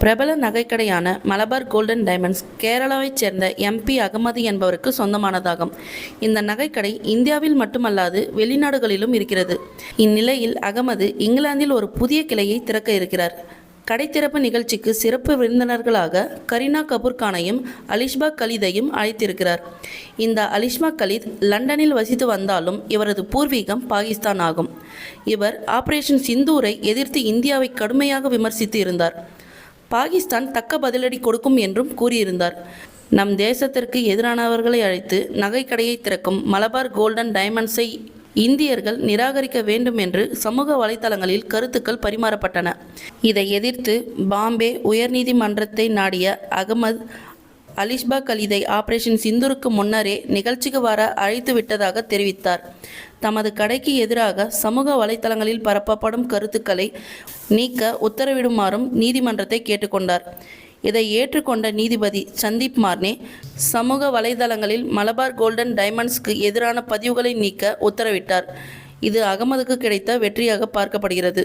பிரபல நகைக்கடையான Malabar golden diamonds கேரளாவைச் சேர்ந்த எம்பி அகமது என்பவருக்கு சொந்தமானதாகும். இந்த நகைக்கடை இந்தியாவில் மட்டுமல்லாது வெளிநாடுகளிலும் இருக்கிறது. இந்நிலையில் அகமது இங்கிலாந்தில் ஒரு புதிய கிளையை திறக்க இருக்கிறார். கடை திறப்பு நிகழ்ச்சிக்கு சிறப்பு விருந்தினர்களாக கரீனா கபூர் கானையும் அலிஷ்பா கலீதையும் அழைத்திருக்கிறார். இந்த அலிஷ்மா கலீத் லண்டனில் வசித்து வந்தாலும் இவரது பூர்வீகம் பாகிஸ்தான் ஆகும். இவர் ஆபரேஷன் சிந்தூரை எதிர்த்து இந்தியாவை கடுமையாக விமர்சித்து இருந்தார். பாகிஸ்தான் தக்க பதிலடி கொடுக்கும் என்றும் கூறியிருந்தார். நம் தேசத்திற்கு எதிரானவர்களை அழைத்து நகைக்கடையை திறக்கும் மலபார் கோல்டன் டைமண்ட்ஸை இந்தியர்கள் நிராகரிக்க வேண்டும் என்று சமூக வலைதளங்களில் கருத்துக்கள் பரிமாறப்பட்டன. இதை எதிர்த்து பாம்பே உயர்நீதிமன்றத்தை நாடிய அகமது அலிஷ்பா கலீதை ஆபரேஷன் சிந்தூருக்கு முன்னரே நிகழ்ச்சிக்கு வர அழைத்து விட்டதாக தெரிவித்தார். தமது கடைக்கு எதிராக சமூக வலைதளங்களில் பரப்பப்படும் கருத்துக்களை நீக்க உத்தரவிடுமாறும் நீதிமன்றத்தை கேட்டுக்கொண்டார். இதை ஏற்றுக்கொண்ட நீதிபதி சந்தீப் மார்னே சமூக வலைதளங்களில் மலபார் கோல்டன் டைமண்ட்ஸ்க்கு எதிரான பதிவுகளை நீக்க உத்தரவிட்டார். இது அகமதுக்கு கிடைத்த வெற்றியாக பார்க்கப்படுகிறது.